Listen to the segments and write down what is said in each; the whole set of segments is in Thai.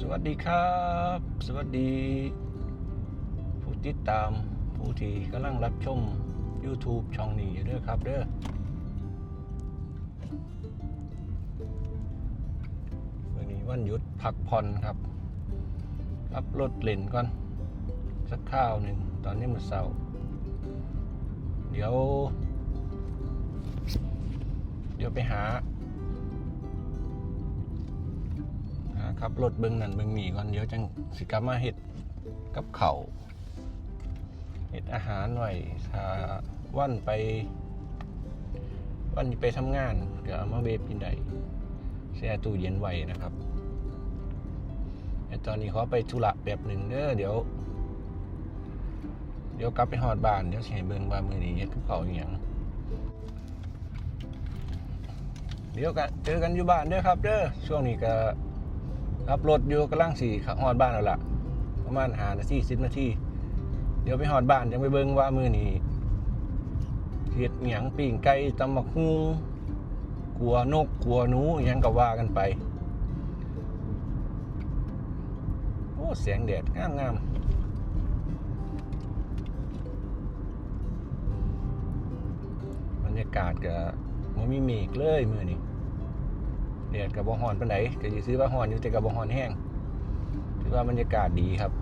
สวัสดีครับ สวัสดี ผู้ติดตามผู้ที่กำลังรับชม YouTube ช่องนี้อยู่ด้อครับเด้อวันนี้วันหยุดพักผ่อนครับรับรถเล่นก่อน สักข้าวหนึ่งตอนนี้มันเสาร์เดี๋ยว เดี๋ยวไปหา ขับรถเบิ้งนั่นเบิ้งนี่ก่อนเดี๋ยวจังสิกลับมาเห็ดกับเขาเห็ดอาหารไว้ถ้าวันไป วันไปทำงานเดี๋ยวเอามาเวฟกินได้แช่ตู้เย็นไว้นะครับแต่ตอนนี้ขอไปธุระแบบหนึ่งเด้อเดี๋ยว เดี๋ยวกลับไปหอดบ้านเดี๋ยวสิให้เบิ้งว่ามือนี้เฮ็ดกับเขาอย่างเดี๋ยวกันเจอกันอยู่บ้านเด้อครับเด้อช่วงนี้ก็ ขับรถอยู่กำลังสี่หอดบ้านแล้วล่ะ ประมาณหานาทีสิบนาทีเดี๋ยวไปหอดบ้านยังไปเบิ่งว่ามือนี้เห็ดหยังปิ่งไก่ตำบักฮุงกัวนกกัวหนูอิหยังก็ว่ากันไป โอ้เสียงแดดงามงามบรรยากาศก็มันมีเมฆเลยมือนี้ แดดกับบ่ฮ้อนปานใดก็สิซื้อว่าฮ้อนอยู่แต่กับบ่ฮ้อนแห้งถือว่าบรรยากาศดีครับ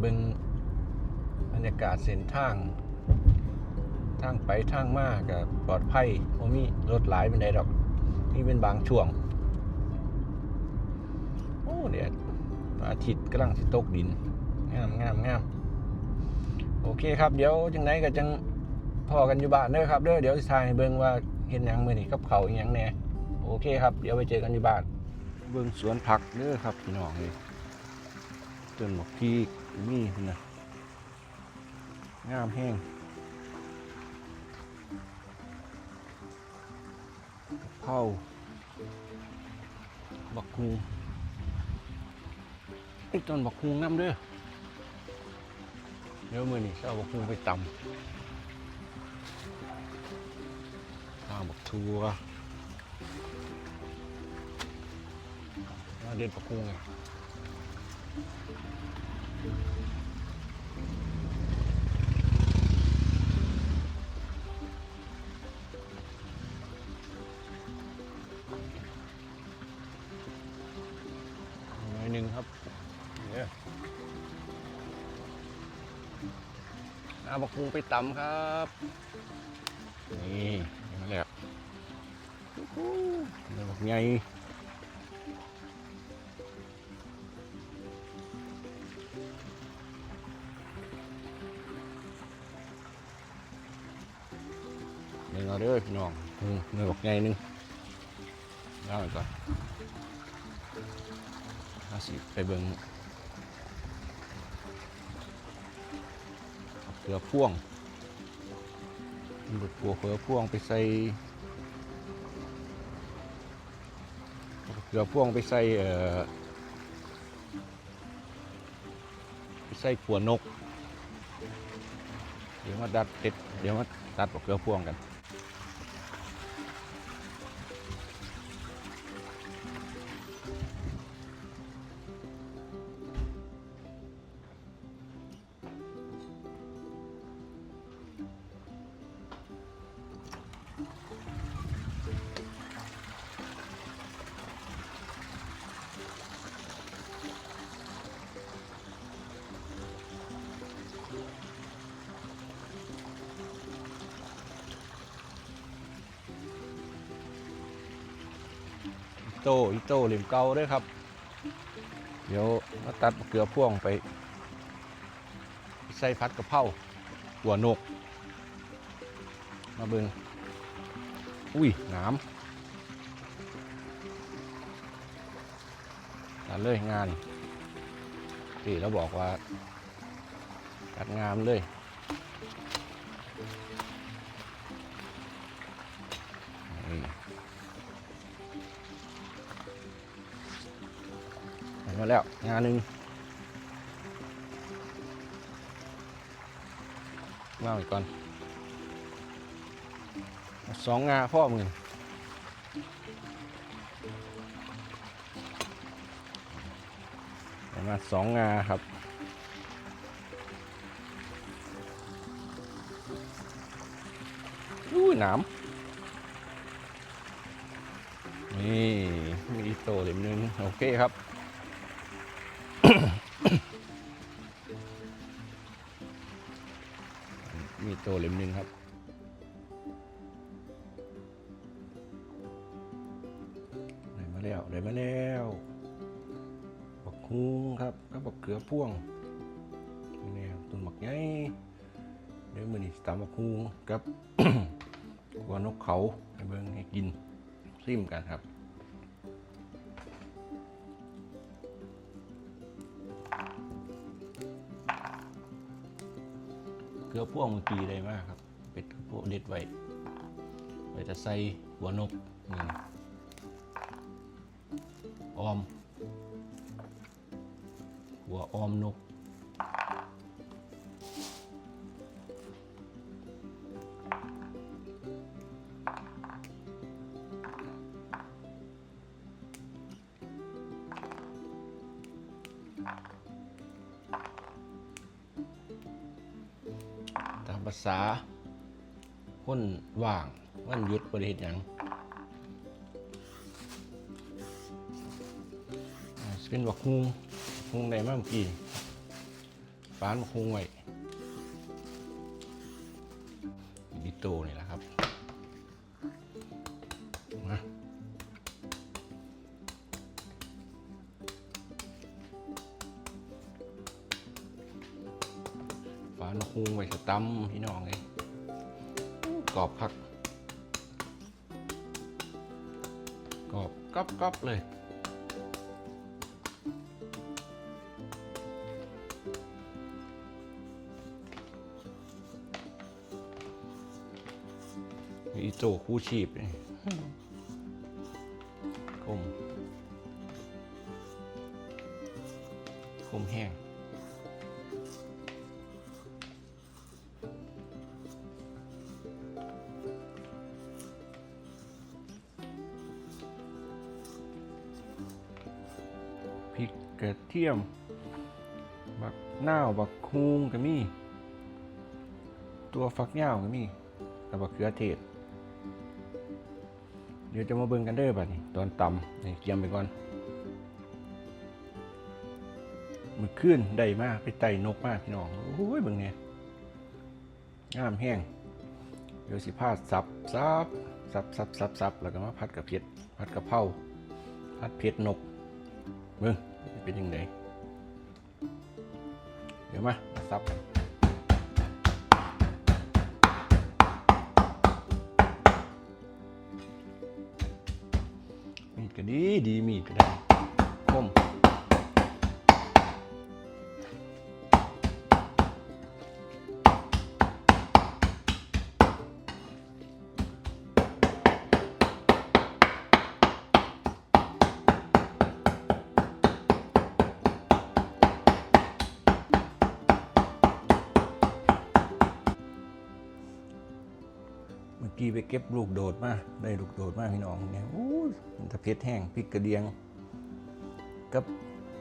เบิ่งบรรยากาศเส้นทางทางไปทางมาก็ปลอดภัยบ่มีรถหลายปานใดดอกนี่เป็นบางช่วง โอ้แดดพระอาทิตย์กำลังสิตกดินงามงามงามโอเคครับ เดี๋ยวจังไหนก็จัง พอกันอยู่บ้านเด้อครับเด้อเดี๋ยวทายเบิ่งว่าเห็นหยังมื้อนี้กับเขาวอีหยังแหน่โอเคครับ เดี๋ยวไปเจอกันอยู่บ้านเบิ่งสวนผักเด้อครับพี่น้องเลยต้นหมกพีกมีพุ่นนะงามแห้งเผาบักฮูงไอ้ต้นบักฮูงน้ำเด้อเดี๋ยวมื้อนี้จะเอาบักฮูงไปตำ บักทัวมาเด็ดปลากุ้งไงหน่อยหนึ่งครับเดี๋ยอาบักกุ้งไปตำครับ นี่ มาแล้วเดี๋ยวบอกไงหนึ่งเอาเด้อพี่น้องหนึ่งหนึ่งบอกไงหนึ่งเอาไปก่อนเอาสิไปเบิ่งเกลือพ่วงบุดปัวเขือพ่วงไปใส่ เรือพ่วงไปใส่เออไปใส่ขัวนก เดี๋ยวมาดัดติดเดี๋ยวมาตัดเรือพ่วงกัน โต้อิโต้เหลี่ยมเก่าด้วยครับ เดี๋ยวมาตัดเกลือพ่วงไป ใส่พัดกะเพราหัวนก มาเบิงอุ้ยหน้ำตัดเลยงานที่เราบอกว่าตัดงามเลย มาแล้วงานหนึ่งว่าอีกก่อนสองงาพ่อมือได้มาสองงาครับอู้หนามนี่มีโตเล่มหนึง โอเคครับ โตเล่มหนึ่งครับ ได้มาแล้ว ได้มาแล้วบักฮุงครับก็บักเขือพ่วงนี่ต้นบักใหญ่เดี๋ยวมือนี้สิตามบักฮุงกับหัวนกเขาให้เบิ่งให้กินซิมกันครับ เกลือพ่วงเมื่อกี้ได้มากครับ เป็ดพวกเด็ดไว้ไว้จะใส่หัวนกนี่ออม หัวออมนก ว่างวันหยุดบริเหตุอย่างสเป็นบักฮุงฮุงในมาเมื่อกี้ฟานบักฮุงไว้ดิโตนี่แหละครับมาฟานบักฮุงไว้สตั้มพี่น้องเลย กรอบคักกรอบกรอบกรอบเลย มีโจคู่ชีพนี่คมคมแห้ง เทียม บักหน้าวบักคูงก็มี ตัวฟักย่าก็มีแล้วบักเขือเทศ เดี๋ยวจะมาเบิ่งกันเด้อบัดนี้ตอนตำนี่เกียมไปก่อนมือขึ้นได้มากไปไต่นกมากพี่น้องโอ้ยเบิ่งเนี่ยงามแห้งเดี๋ยวสิพาดสับสับสับสับสับสับแล้วก็มาพัดกับเผ็ดพัดกับเผาพัดเผ็ดนกเบิ่ง เป็นยังไงเดี๋ยวมามาซับกันมีดก็ดีดีมีดก็ได้ กี้ไปเก็บลูกโดดมาได้ลูกโดดมาพี่น้องเนี่ยโอ้ยมันตะเพ็ดแห้งพริกกระเดียง กับ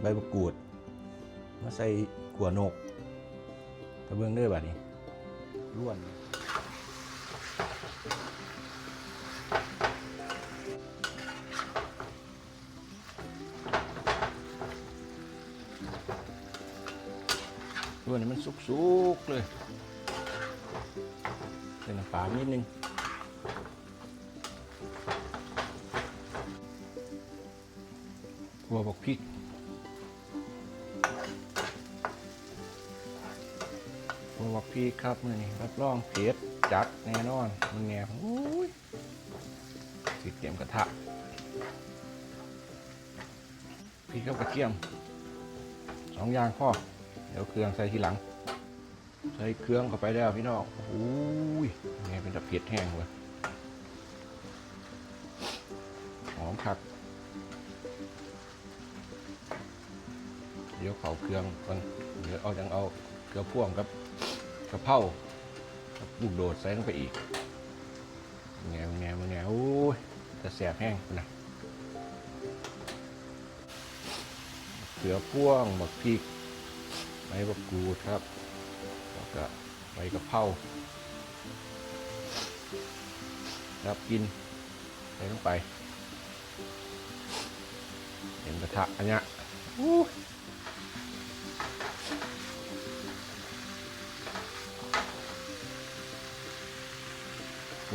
ใบมะกรูด มาใส่ขัวนกตะเบืองเด้อบัดนี้ล้วนล้วนนี่มันสุกๆเลยใส่น้ำปลานิดนึง วบอกพริกหัวบกพริกครับมือนี้รับรองเผ็ดจัดแน่นอนมันแง่โอ้ยสิเตรียมกระทะพริกกับกระเทียมสองอย่างพ่อเดี๋ยวเครื่องใส่ทีหลัง ใส่เครื่องเข้าไปแล้วพี่น้องโอ้ยแง่เป็นตะเผ็ดแห้งเว้ยหอมคัก เดี๋ยวเขาเครื่องก่อนเดี๋ยวเอาจังเอาเกลือพ่วงกับกระเพราบลูกโดดใส่ลงไปอีกแงวแงวแงวโอ้ยแต่แสบแห้งนะเสือพ่วงบักพริกใบบักกูดครับแล้วก็ใบกระเพราครับกินใส่ลงไป เห็นกระทะอันเนี้ย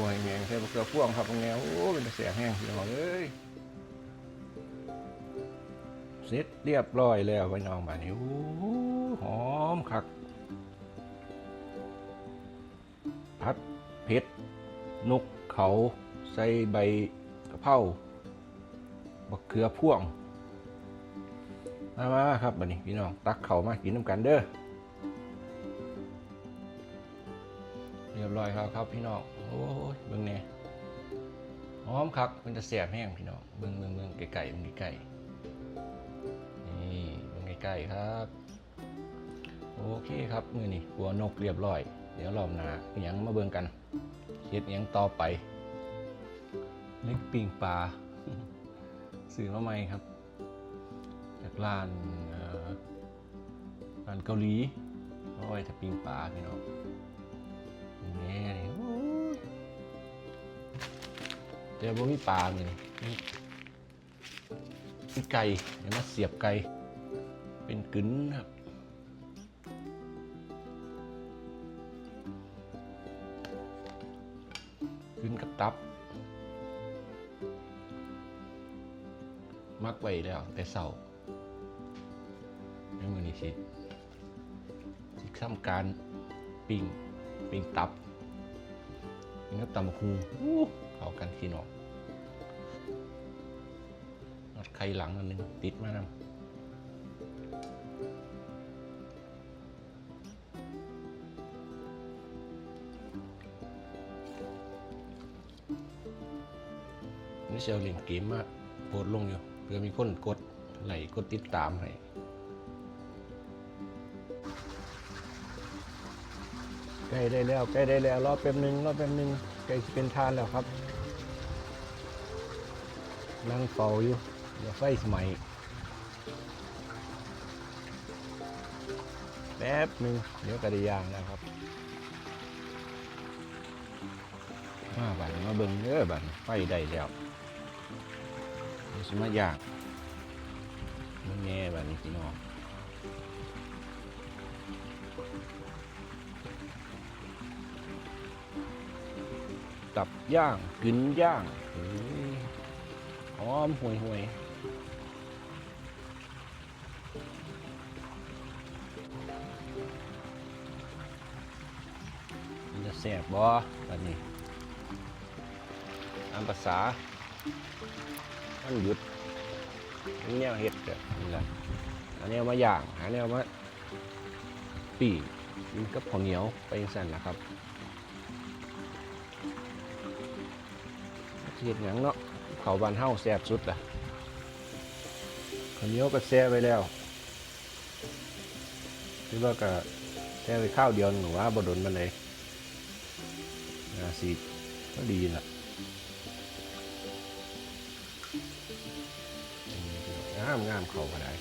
วแงงใส่บักเกลือพ่วงครับแงวโอ้เป็นตะแสบแห้งพี่น้องเอ้ยเสร็จเรียบร้อยแล้วพี่น้องบ้านนี้โอ้หอมคักพัดเผ็ดนกเขาใส่ใบกระเพราบักเขือพ่วงมามาครับบันนี้พี่น้องตักเข่ามากินน้ำกันเด้อ บร้อยครับครับ พี่น้องโอ้ยเบิ่งแหน่ยหอมคักมันจะแสบแห้งพี่น้องเบิ่งเบิ่งเบิ่งไก่ๆเบิ่งไก่ๆนี่เบิ่งใกล้ๆครับ โอเคครับมือนี่หัวนกเรียบร้อย เดี๋ยวรอบหน้าอิหยังมาเบิ่งกันเฮ็ดอิหยังต่อไป เล็กปิงปลาสื่อมาใหม่ครับ จากร้านร้านเกาหลีเอาไว้ถ้าปิงปลาพี่น้อง แต่บ่มีปลาเลยนี่มีไก่เดี๋ยวมเสียบไก่ เป็นกึ๋นครับขึ้นกับตับ มักไว้แล้วแต่เสาในมือนี้สิสิทำการปิ้งปิ้งตับปิ้งกับตำบักฮูอู้ เขากันพี่นองนัดไข่หลังอันหนึงติดมานำนี่เซลเล่นเกมมาโพสต์ลงอยู่เพื่อมีคนกดไหลกดติดตามให้ใกล้ได้แล้วใกล้ได้แล้วรอแป๊บหนึงรอแป๊บหนึงใกล้จะเป็นทานแล้วครับ นั่งเฝ้าอยู่เดี๋ยวไฟสมัยแป๊บหนึ่งเดี๋ยวกระดิย่างแล้วครับ มาบันมาเบิ่งเด้อบันไฟได้แล้วสมาย่างมันแง่บันี้พี่น้องตับย่างกึนย่างโอ้ หอมห่วยห่วยมันจะแสบบ่บัดนี้ตามภาษา มันหยุดมันแนวเห็ดแบบนี่แหละอันนี้เอามาย่างอันนี้เอามาปีกกินกับข้าวเหนียวไปยังสั่นนะครับเห็ดหยังเนาะ เขาบานเฮาแซ่บสุดล่ะข้าวเหนียวก็แซ่ไปแล้วคิดว่าก็แซ่ไปข้าวเดียวหนูว่าบดนมันเลยนาสีก็ดีน่ะงามงามเขาก็ได้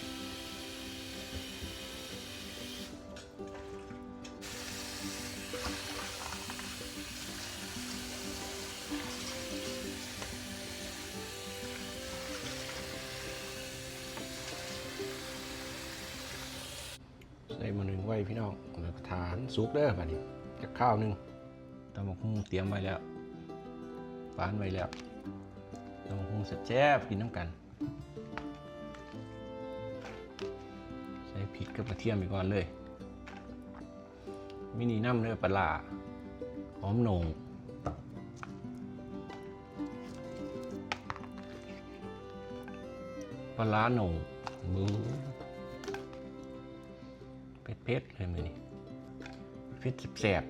พี่น้องแล้วก็ทานซุปเด้อบัดนี้จะข้าวนึงตำบักหุ่งเตรียมไว้แล้วปานไว้แล้วตำบักหุ่งแซ่บๆกินน้ำกัน ใส่พริกกับกระเทียมไปก่อนเลยมินิน้ำเนื้อปลาหอมหนงปลาหนงมือ เผ็ดๆเลยมือนี่เผ็ดแสบ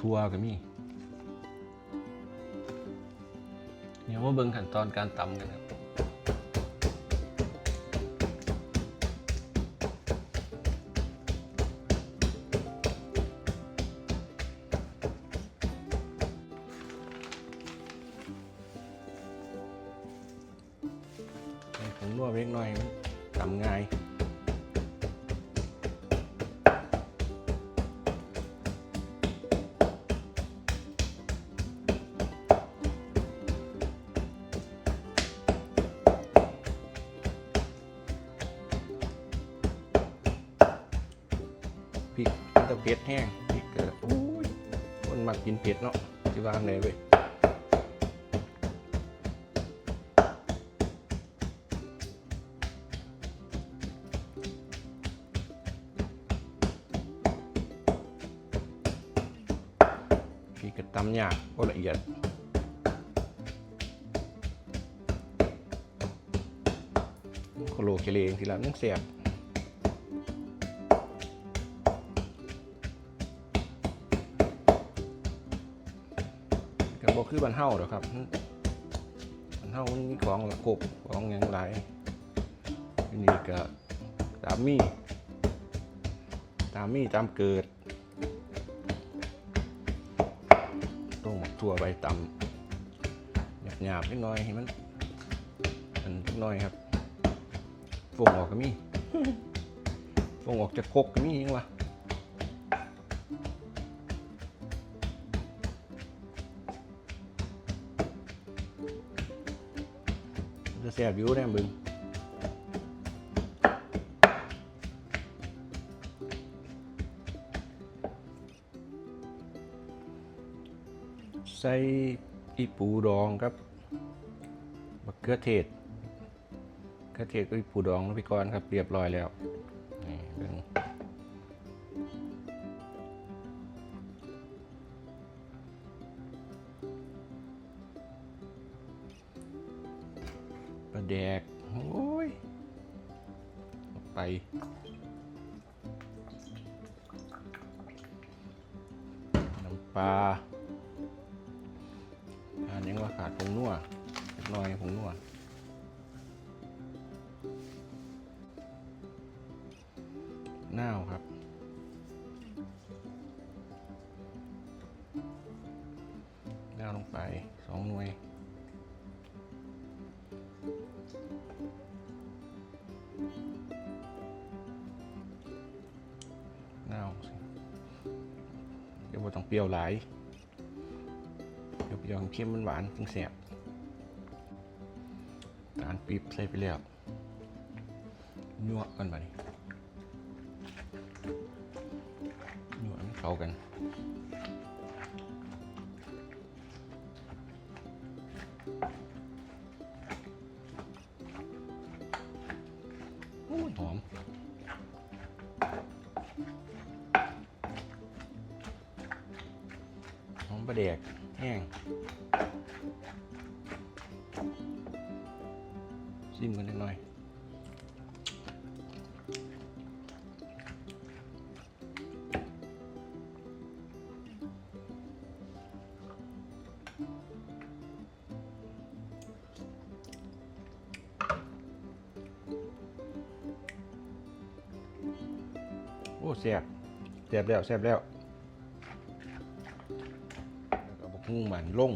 ทัวก็มีเดี๋ยวมาเบิ่งขั้นตอนการตำกันครับ วดเล็กน้อยมันทำง่ายพริกมันจะเผ็ดแห้งพริกก็โอ้ยคนมักกินเผ็ดเนาะที่ว่าไหนเว้ย ตำยากก็ละเอียดโคโลเคเลงทีละนึงเสียบก็บบอกคือบันเฮาหรอครับบันเฮามันมีของกบของอย่างไรนนี่ก็ตามมี่ตามมี่ตามเกิด ต้มหมักถั่วใบตำหยาบๆนิดหน่อยให้มันอันนิดหน่อยครับฟงออกก็มีฟงออกจากคกก็มียังวะจะแสบอยู่แน่บึง ส่อีปูดองครับบักเขือเทศเขือเทศก็อีปูดองแล้วพี่กรณ์ครับ เรียบร้อยแล้วนี่เบิ่งปลาแดก โอ้ยไปน้ำปลา ขาดผงนัวเล็กน้อยผงนัวน้าวครับน้าวลงไปสองหน่วยน้าวสิเดี๋ยวบ่ต้องเปรี้ยวหลาย ยวเปรี้ยวเค็มมันหวานจึงแสบตาลปี๊บใส่ไปแล้วนัวกันมาดิยั่วให้มันเข้ากัน อ้แซ่บแซ่บแล้วแซ่บแล้วแล้วก็บักฮุ้งมันลง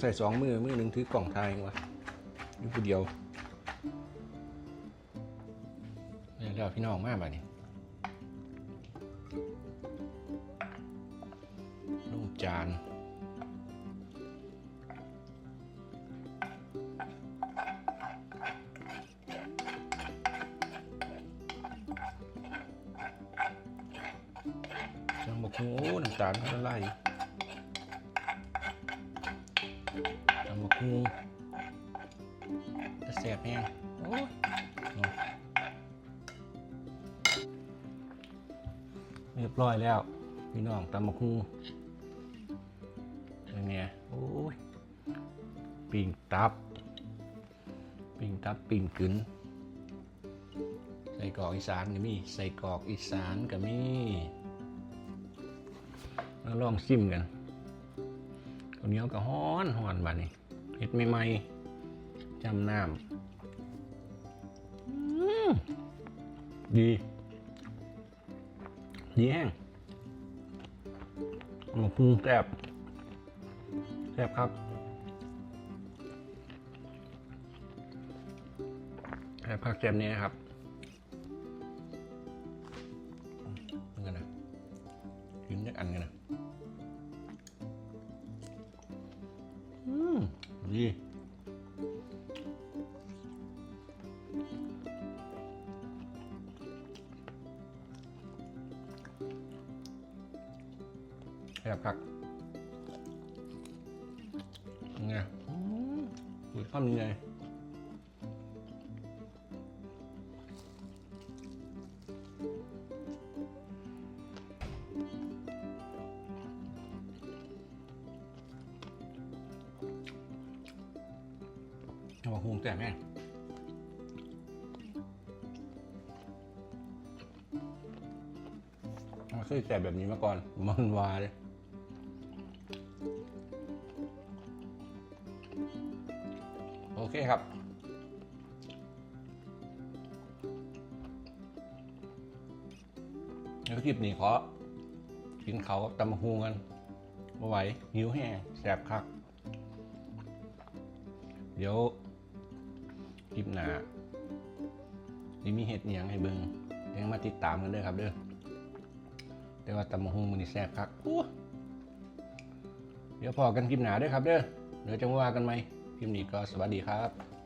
ใส่สองมือมือหนึ่งถือกล่องทายเองวะอยู่ผู้เดียวเนี่ยเดี๋ยวพี่น้องมาบ่านี่ลงจานจังบอกโอ้น้ำตาลละลาย งูจะแสบแห้งโอ้ยเรียบร้อยแล้ว พี่น้องตำบักฮูเป็นไงโอ้ยปิ่งตับ ปิ่งตับปิ่งกึนใส่กรอกอีสานก็มี ใส่กรอกอีสานก็มีมาลองซิมกันข้าวเนียวก็ฮ้อนฮ้อนบัดนี้ เห็ดใหม่ๆจำน้ำอืมดี ดีแห้งหมูพุงแซ่บแซ่บครับแซ่บผักแซ่บนี้นะครับนี่กันนะกินจักอันกันนะ อืม ดีแซ่บครับไงอืมดูข้าวมันใหญ่ มาหุงแต่แม่ไม่เคยแต่แบบนี้มาก่อน มันวาเลยโอเคครับ แล้วคลิปนี้ขอกินเขาตำบักฮูกันมาไหวหิวแห้งแสบคัก เดี๋ยว ลิปหน้านี่มีเห็ดอิหยังให้เบิ้งยังมาติดตามกันเด้อครับเด้อแต่ว่าตำบักฮูมันนี่แสบคักเดี๋ยวพอกันคลิปหนาเด้อครับเด้อเดี๋ยวจะว่ากันไหมคลิปนี้ก็สวัสดีครับ